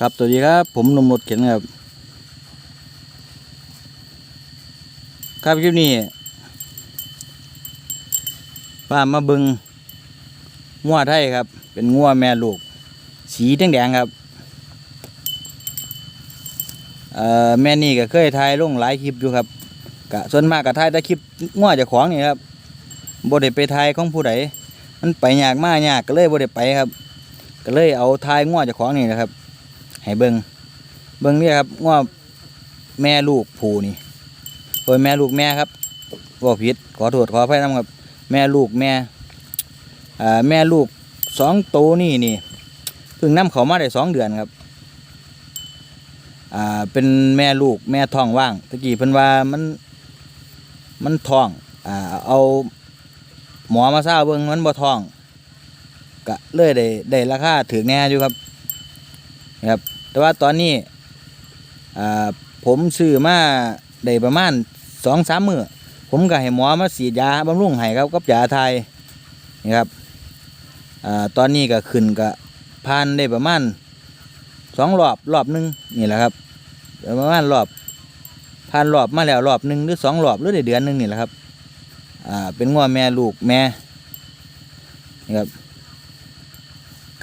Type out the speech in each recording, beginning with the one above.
ครับสวัสดีครับ ผมนมรถเข็นครับ ครับคลิปนี้ป้ามาบิงงัวไทยครับ เป็นงัวแม่ลูก สีแดงๆครับเอ่อแม่นี่ก็เคยถ่ายลงหลายคลิปอยู่ครับกะส่วนมากก็ถ่ายแต่คลิปงัวจ้าของนี่ครับบ่ได้ไปถ่ายของผู้ใดมันไปยากมากยากก็เลยบ่ได้ไปครับ ก็เลยเอาถ่ายงัวจ้าของนี่นะครับ ให้เบิงเบิงนี่ครับง้อแม่ลูกผูนี่โดยแม่ลูกแม่ครับบอกผิดขอโทษขออภัยน้ำครับ แม่ลูกแม่อ่าแม่ลูกสองโตนี่นี่เพิ่งนำเขามาได้สองเดือนครับอ่าเป็นแม่ลูกแม่ท้องว่างตะกี้เพิ่นว่ามันมันท้องอ่าเอาหมอมาซาเบิ่งมันบ่ท้องก็เลยได้ได้ราคาถึกแน่อยู่ครับครับ แต่ว่าตอนนี้ผมซื้อมาได้ประมาณสองสามมือผมก็ให้หมอมาฉีดยาบำรุงให้ครับกับยาไทยนี่ครับอตอนนี้ก็ขึ้นก็ผ่านได้ประมาณสองรอบรอบหนึ่งนี่แหละครับประมาณรอบผ่านรอบมาแล้วรอบหนึ่งหรือสองรอบหรือได้เดือนหนึ่งนี่แหละครับเป็นง้อแม่ลูกแม่นี่ครับ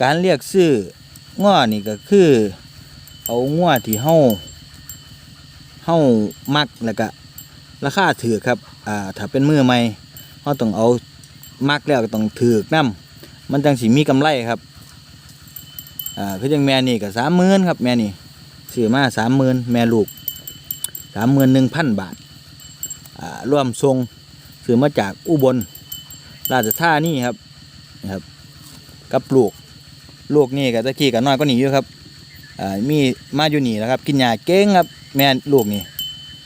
การเรียกซื้อง้อนี่ก็คือ เอาง้อที่เฮาเฮามักแล้วก็ราคาถือครับอ่าถ้าเป็นมือใหม่เฮาต้องเอามักแล้วก็ต้องถือกนํมันจังสิมีกำไรครับอ่าคือจังแม่นี่ก็สามหมื่นครับแม่นี่ซื้อมาสามหมื่นแม่ลูกสามหมื่นหนึ่งพันบาทอ่ารวมทรงซื้อมาจากอุบล ราชธานีครับนะครับกับลูกลูกนี่กับตะกี้กับน้อยก็หนีอยู่ครับ อ่ามีมาอยู่นี่แหล้วครับ กินหญ้าเก่งครับ แม่ลูกนี่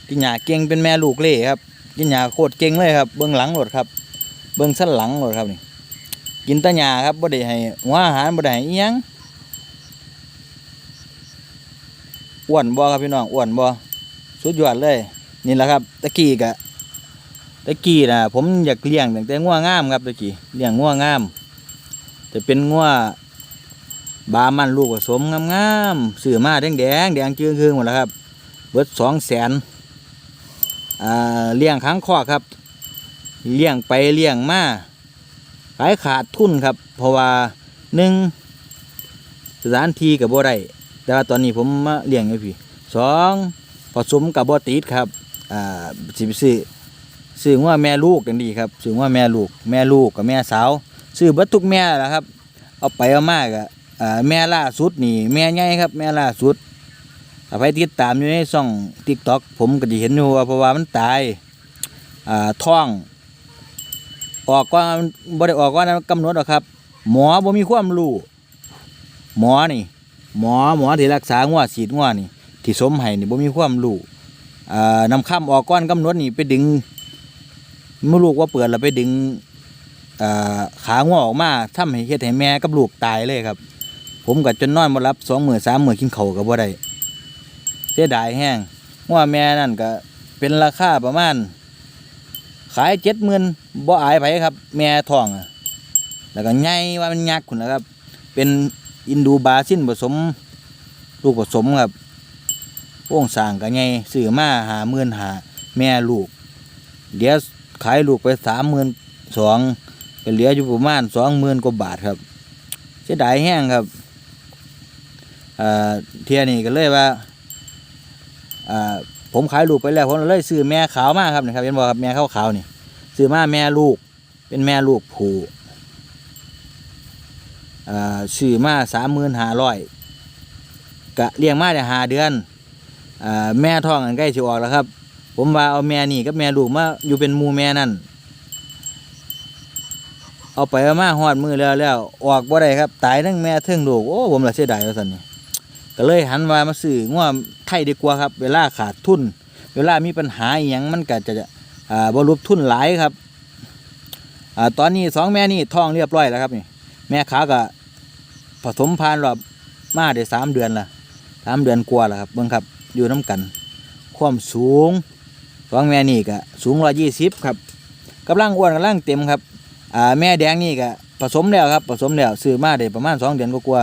กินหญ้าเก่งเป็นแม่ลูกเล่ครับ กินหญ้าโคตรเก่งเลยครับเบื้องหลังรถครับ เบื้องสันหลังรถครับนี่ กินแตะหญ้าครับบ่ได้ให้หัวอาหารบ่ได้ให้อิหยังอ้วนบ่ครับพี่น้องอ้วนบ่สุดยอดเลยนี่แหละครับตะกี้กะตะกี้นะผมอยากเลี้ยงตั้งแต่งัวงามครับตะกี้เลี้ยงงัวงาม จะเป็นงัว บามันลูกผสมงามๆซื้อมาแดงแดงแดงจืดคือหมดแล้วครับ เบิดสองแสนเลี้ยงค้างคอกครับ เลี้ยงไปเลี้ยงมาขายขาดทุนครับ เพราะว่าหนึ่งสถานที่กับบ่ได้แต่ว่าตอนนี้ผมมาเลี้ยงอยู่พี่สองผสมกับบ่ติดครับอ่าสิไปซื้อซื้อว่าแม่ลูกกันดีครับซื้อว่าแม่ลูก แม่ลูกกับแม่สาวซื้อบิดทุกแม่แหละครับ เอาไปเอามากอะ แม่ล่าสุดนี่ แม่ใหญ่ครับ แม่ล่าสุดถ้าไปติดตามอยู่ในช่องทิกตอกผมก็จะเห็นอยู่ว่าเพราะว่ามันตายอ่าท้อง ออกก่อนบ่ได้ออกก่อนกำหนดหรอกครับ หมอบ่มีความรู้หมอนี่ หมอหมอที่รักษางัวฉีดงัวนี่ที่สมให้นี่บ่มีความรู้อ่านำข้ามออกก่อนกำหนดนี่ไปดึงไม่รู้ว่าเปิดแล้วไปดึงอ่าขางัวออกมาทำให้เฮ็ดให้แม่กับลูกตายเลยครับ ผมก็จนนอนมารับสองหมือสามหมือกินเขากับบ่ได้เสียดายแห้งว่าแม่นั่นก็เป็นราคาประมาณ ขายเจ็ดหมื่นบ่อายไผครับ แม่ทองอะแล้วก็ใหญ่ว่ามันยักษ์คุณนะครับ เป็นอินดูบาซินผสม ลูกผสมครับโป้งสางก็ใหญ่ซื้อมาหาหมื่นหาแม่ลูก เดี๋ยวขายลูกไปสามหมื่นสองก็เหลืออยู่ประมาณสองหมื่นกว่าบาทครับเสียดายแห้งครับ อ่าเทียนี่ก็เลยว่าอ่าผมขายลูกไปแล้วผมเลยซื้อแม่ขาวมากครับนะครับเห็นบ่ครับแม่ขาวขาวนี่ซื้อมาแม่ลูก เป็นแม่ลูกผูอ่าซื้อมาสามหมื่นห้าร้อยกะเลี้ยงมาได้ห้าเดือนอ่าแม่ท้องอันใกล้จะออกแล้วครับ ผมว่าเอาแม่นี่กับแม่ลูกมาอยู่เป็นมูแม่นั่นเอาไปเอามาหอดมือแล้วแล้วออกบ่ได้ครับ ตายทั้งแม่ทั้งลูกโอ้ผมละเสียดายว่าซั่นนี่ ก็เลยหันมามาซื้องัวไทยดีกว่าครับ เวลาขาดทุน เวลามีปัญหาอหยังมันก็จะอ่าบ่รุบทุนหลายครับอ่าตอนนี้สองแม่นี่ท้องเรียบร้อยแล้วครับนี่แม่ขาก็ผสมพานรอบมาได้สามเดือนละสามเดือนกว่าแล้วครับเบิ่งครับอยู่น้กัน ความสูงสองแม่นี่ก็สูงร้อยยี่สิบครับกำลังอ้วนกำลังเต็มครับอ่าแม่แดงนี่ก็ผสมแล้วครับผสมแล้วซื้อมาได้ประมาณสองเดือนก็กลัวา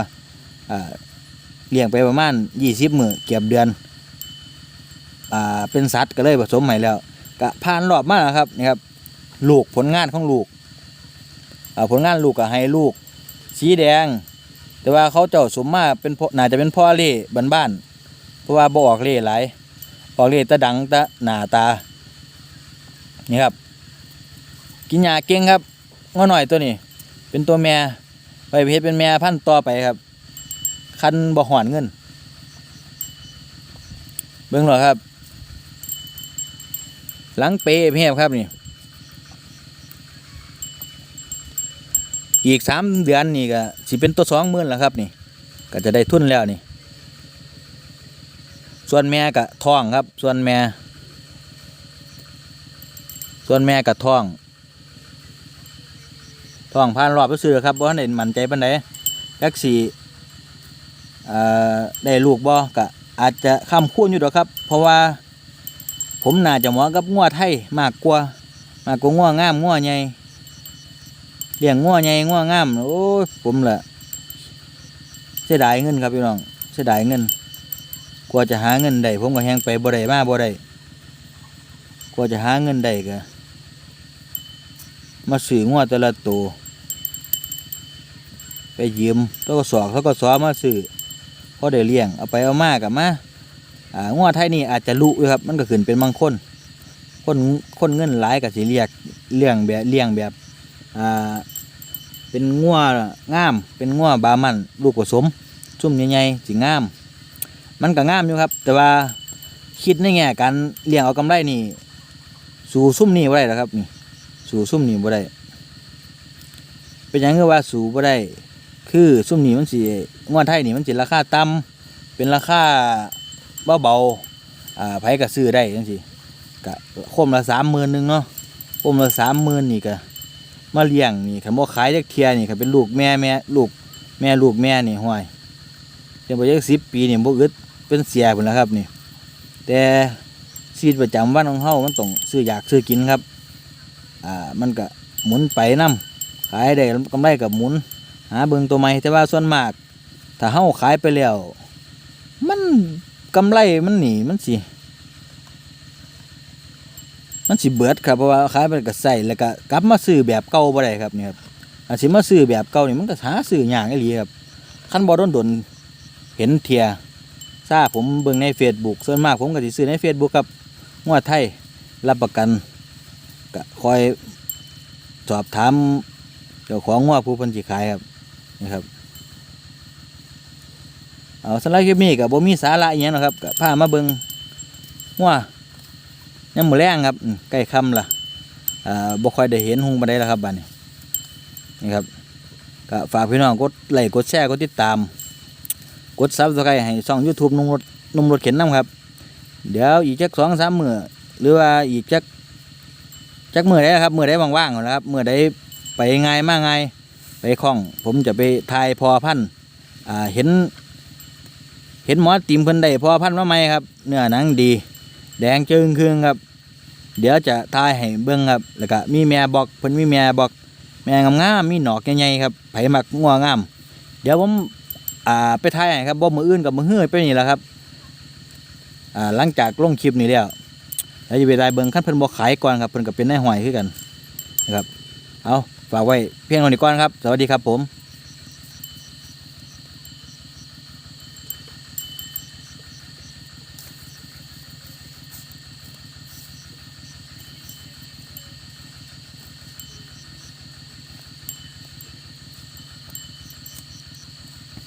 อ่า เลี้ยงไปประมาณ20มื้อเกือบเดือนอ่าเป็นสัตว์ก็เลยผสมใหม่แล้วก็ผ่านรอบมาแล้วครับนี่ครับลูกผลงานของลูกอ่าผลงานลูกก็ให้ลูก สีแดง แต่ว่าเขาเจ้าสมมาเป็นพ่อน่าจะเป็นพ่อเล่บ้านๆเพราะว่าบ่ออกเล่หลายออกเล่ตะดังตะหนาตานี่ครับ กินยาเก่งครับง้อหน่อยตัวนี้ เป็นตัวแม่ไปเพชรเป็นแม่พันต่อไปครับ คันบ่หอนเงิน เบิ่งหรอครับ หลังเปเพียบครับนี่อีกสามเดือนนี่ก็สิเป็นตัวสองหมื่นแล้วครับนี่ ก็จะได้ทุนแล้วนี่ ส่วนแม่ก็ท้องครับ ส่วนแม่ ส่วนแม่ก็ท้องท้องผ่านรอบซื้อครับบ่ทันได้มั่นใจปานใดจักสิเอ่ ได้ลูกบ่ก็อาจจะค้ำคูณอยู่ดอกครับ เพราะว่าผมน่าจะเหมาะกับงัวไทยมากกว่ามากกว่างัวงามงัวใหญ่เลี้ยงงัวใหญ่งัวงามโอ้ยผมแหละเสียดายเงินครับพี่น้องเสียดายเงิน กว่าจะหาเงินได้ผมก็แฮงไปบ่ได้มาบ่ได้กว่าจะหาเงินได้ก็มาซื้องัวแต่ละตัวไปยืมตัวก็สอกเขาก็สอมาซื้อ พอได้เลี้ยงเอาไปเอามากับมาอ่างัวไทยนี่อาจจะลุอยู่ครับ มันก็ขึ้นเป็นบางคนคนคนเงินหลายก็สิเรียกเลี้ยงแบบเลี้ยงแบบอ่าเป็นงัวงาม เป็นงัวบามันลูกผสมซุ่มใหญ่ๆสิงาม มันก็งามอยู่ครับ แต่ว่าคิดในแง่การเลี้ยงเอากำไรนี่ สู่ซุ่มนี่บ่ได้หรอครับนี่สู่ซุ่มนี่บ่ได้เป็นหยังคือว่าสู่บ่ได้ คือซุ่มนี่มันสิงวดไทยนี่มันสิราคาต่ำเป็นราคาเบาๆอ่าไผก็ซื้อได้จังซี่ก็คมละ30,000นึงเนาะคมละ30,000นี่ก็มาเลี้ยงนี่คันบ่ขายจักเทียนี่ก็เป็นลูกแม่แม่ลูกแม่ลูกแม่นี่ห้วยเดี๋ยวไปยักสิบปีนี่บ่อึดเป็นเสียพุ่นแล้วครับนี่แต่ชีวิตประจำวันของเฮามันต้องซื้ออยากซื้อกินครับอ่ามันก็หมุนไปนํขายได้กำไรกับหมุน หาเบิ่งตัวใหม่แต่ว่าส่วนมาก ถ้าเฮาขายไปแล้ว มันกำไรมันหนีมันสิมันสิเบิดครับเพราะว่าขายไปก็ใส่แล้วก็กลับมาซื้อแบบเก่าบ่ได้ครับเนี่ยครับอาสิมาซื้อแบบเก่านี่มันก็หาซื้อยากอีหลีครับคันบ่โดนดนเห็นเทียทราบผมเบิ่งใน Facebook ส่วนมากผมก็สิซื้อใน Facebook ครับงวดไทยรับประกันก็คอยสอบถามเจ้าของงวดผู้เพิ่นสิขายครับ นี่ครับ เอาสำหรับคลิปนี้ก็บ่มีสาระอีหยังหรอกครับก็พามาเบิงงวดยามมื้อแรงครับใกล้ค่ำละอ่าบ่ค่อยได้เห็นหุงปานใดแล้วครับบัดนี้นี่ครับก็ฝากพี่น้องกดไลค์กดแชร์กดติดตาม กดซับสไครต์ให้ช่อง YouTube นุ่มรถนุ่มรถเข็นน้ำครับ เดี๋ยวอีกจักสองสามมือหรือว่าอีกจักจักมือได้ครับมือได้ว่างๆนะครับมือได้ไปง่ายมากง่าย ไปคล้อง ผมจะไปทายพอพันอ่าเห็น เห็นหมอติมเพิ่นได้พอพันธุ์มาไหมครับ เนื้อหนังดี แดงจึงครึ่งครับ เดี๋ยวจะทายให้เบิ่งครับ แล้วก็มีแม่บอกเพิ่นมีแม่บอก แม่งามๆมีหนอกใหญ่ๆครับไผมักงัวงาม เดี๋ยวผมอ่าไปถ่ายให้ครับบ่มืออื่นกับมือเฮือไปนี่แหละครับอ่าหลังจากลงคลิปนี้แล้วแล้วจะไปได้เบิ่งขั้นเพิ่นบ่ขายก่อนครับเพิ่นก็เป็นนายห้อยคือกันนะครับเอา ฝากไว้เพียงเท่านี้ก่อนครับ สวัสดีครับผม